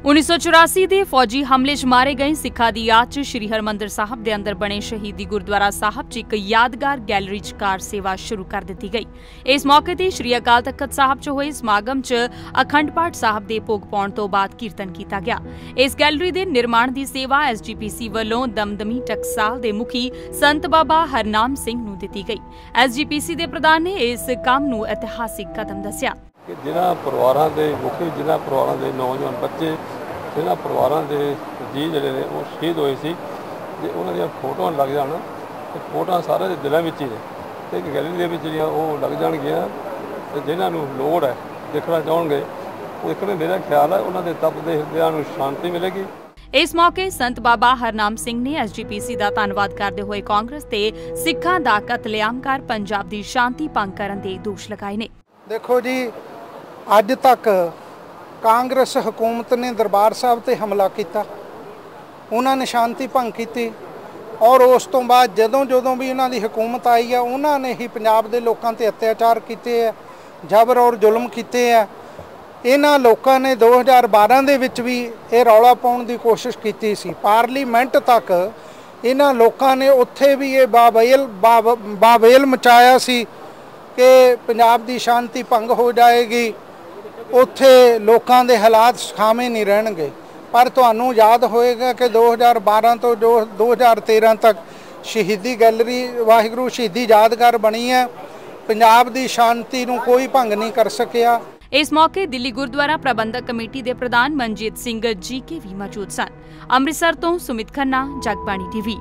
1984 ਦੇ ਫੌਜੀ ਹਮਲੇ 'ਚ ਮਾਰੇ ਗਏ ਸਿੱਖਾਂ ਦੀ ਯਾਦ 'ਚ ਸ੍ਰੀ ਹਰਮੰਦਰ ਸਾਹਿਬ ਦੇ ਅੰਦਰ ਬਣੇ ਸ਼ਹੀਦੀ ਗੁਰਦੁਆਰਾ ਸਾਹਿਬ 'ਚ ਇੱਕ ਯਾਦਗਾਰ ਗੈਲਰੀ 'ਚ ਕਾਰ ਸੇਵਾ ਸ਼ੁਰੂ ਕਰ ਦਿੱਤੀ ਗਈ। ਇਸ ਮੌਕੇ ਤੇ ਸ੍ਰੀ ਅਕਾਲ ਤਖਤ ਸਾਹਿਬ 'ਚ ਹੋਏ ਸਮਾਗਮ 'ਚ ਅਖੰਡ ਪਾਠ ਸਾਹਿਬ ਦੇ ਭੋਗ ਪਾਉਣ ਤੋਂ ਬਾਅਦ ਕੀਰਤਨ ਕੀਤਾ ਗਿਆ। ਇਸ ਗੈਲਰੀ ਦੇ ਨਿਰਮਾਣ ਦੀ ਸੇਵਾ ਐਸਜੀਪੀਸੀ ਵੱਲੋਂ ਦਮਦਮੀ ਟਕਸਾਲ ਦੇ ਮੁਖੀ ਸੰਤ ਬਾਬਾ ਹਰਨਾਮ ਸਿੰਘ ਨੂੰ ਦਿੱਤੀ ਗਈ। ਐਸਜੀਪੀਸੀ ਦੇ ਪ੍ਰਧਾਨ ਨੇ ਇਸ ਕੰਮ ਨੂੰ ਇਤਿਹਾਸਿਕ ਕਦਮ ਦੱਸਿਆ। ਕਿ ਜਿਨ੍ਹਾਂ ਪਰਿਵਾਰਾਂ ਦੇ ਮੁਖੀ ਜਿਨ੍ਹਾਂ ਪਰਿਵਾਰਾਂ ਦੇ ਨੌਜਵਾਨ ਬੱਚੇ ਜਿਨ੍ਹਾਂ ਪਰਿਵਾਰਾਂ ਦੇ ਜੀ ਜਿਹੜੇ ਨੇ ਉਹ ਸ਼ਹੀਦ ਹੋਏ ਸੀ ਜੇ ਉਹਨਾਂ ਦੀਆਂ ਫੋਟੋਆਂ ਲੱਗ ਜਾਣ ਤੇ ਫੋਟੋਆਂ ਸਾਰੇ ਦੇ ਦਿਲਾਂ ਵਿੱਚ ਹੀ ਨੇ। ਤੇ ਇੱਕ ਗੈਲਰੀ ਦੇ ਵਿੱਚ ਜਿਹੜੀਆਂ ਉਹ ਲੱਗ ਜਾਣਗੀਆਂ ਤੇ ਜਿਨ੍ਹਾਂ ਨੂੰ ਲੋੜ ਹੈ ਦੇਖਣਾ ਚਾਹਣਗੇ ਉਹ ਦੇਖਣ ਮੇਰਾ ਖਿਆਲ ਹੈ ਉਹਨਾਂ ਦੇ ਤਪਦੇ ਹਿਰਦਿਆਂ ਨੂੰ ਸ਼ਾਂਤੀ ਮਿਲੇਗੀ। ਇਸ ਮੌਕੇ ਸੰਤ ਬਾਬਾ ਹਰਨਾਮ ਸਿੰਘ ਨੇ ਐਸਜੀਪੀਸੀ ਦਾ ਧੰਨਵਾਦ ਕਰਦੇ ਹੋਏ ਕਾਂਗਰਸ ਤੇ ਸਿੱਖਾਂ ਦਾ ਕਤਲੇਆਮ ਕਰ ਪੰਜਾਬ ਦੀ ਸ਼ਾਂਤੀ ਭੰਗ ਕਰਨ ਦੇ ਦੋਸ਼ ਲਗਾਏ ਨੇ। ਦੇਖੋ ਜੀ ਅੱਜ ਤੱਕ ਕਾਂਗਰਸ ਹਕੂਮਤ ਨੇ ਦਰਬਾਰ ਸਾਹਿਬ ਤੇ ਹਮਲਾ ਕੀਤਾ। ਉਹਨਾਂ ਨੇ ਸ਼ਾਂਤੀ ਭੰਗ ਕੀਤੀ ਔਰ ਉਸ ਤੋਂ ਬਾਅਦ ਜਦੋਂ ਜਦੋਂ ਵੀ ਉਹਨਾਂ ਦੀ ਹਕੂਮਤ ਆਈ ਆ, ਉਹਨਾਂ ਨੇ ਹੀ ਪੰਜਾਬ ਦੇ ਲੋਕਾਂ ਤੇ ਅਤਿਆਚਾਰ ਕੀਤੇ ਆ, ਜ਼ਬਰ ਔਰ ਜ਼ੁਲਮ ਕੀਤੇ ਆ। ਇਹਨਾਂ ਲੋਕਾਂ ਨੇ 2012 ਦੇ ਵਿੱਚ ਵੀ ਇਹ ਰੌਲਾ ਪਾਉਣ ਦੀ ਕੋਸ਼ਿਸ਼ ਕੀਤੀ ਸੀ। ਪਾਰਲੀਮੈਂਟ ਤੱਕ ਇਹਨਾਂ ਲੋਕਾਂ ਨੇ ਉੱਥੇ ਵੀ ਇਹ ਬਾਬੇਲ ਬਾਬ- ਬਾਬੇਲ ਮਚਾਇਆ ਸੀ ਕਿ ਪੰਜਾਬ ਦੀ ਸ਼ਾਂਤੀ ਭੰਗ ਹੋ ਜਾਏਗੀ। ਉੱਥੇ ਲੋਕਾਂ ਦੇ ਹਾਲਾਤ ਸੁਖਾਵੇਂ ਨਹੀਂ ਰਹਿਣਗੇ। ਪਰ ਤੁਹਾਨੂੰ ਯਾਦ ਹੋਏਗਾ ਕਿ 2012 ਤੋਂ ਜੋ 2013 ਤੱਕ ਸ਼ਹੀਦੀ ਗੈਲਰੀ, ਵਾਹਿਗੁਰੂ ਸ਼ਹੀਦੀ ਯਾਦਗਾਰ ਬਣੀ ਹੈ। ਪੰਜਾਬ ਦੀ ਸ਼ਾਂਤੀ ਨੂੰ ਕੋਈ ਭੰਗ ਨਹੀਂ ਕਰ ਸਕਿਆ। ਇਸ ਮੌਕੇ ਦਿੱਲੀ ਗੁਰਦੁਆਰਾ ਪ੍ਰਬੰਧਕ ਕਮੇਟੀ ਦੇ ਪ੍ਰਧਾਨ ਮਨਜੀਤ ਸਿੰਘ ਜੀ ਕੇ ਵੀ ਮੌਜੂਦ ਸਨ। ਅੰਮ੍ਰਿਤਸਰ ਤੋਂ ਸੁਮਿਤ ਖੰਨਾ, ਜਗਬਾਣੀ ਟੀਵੀ।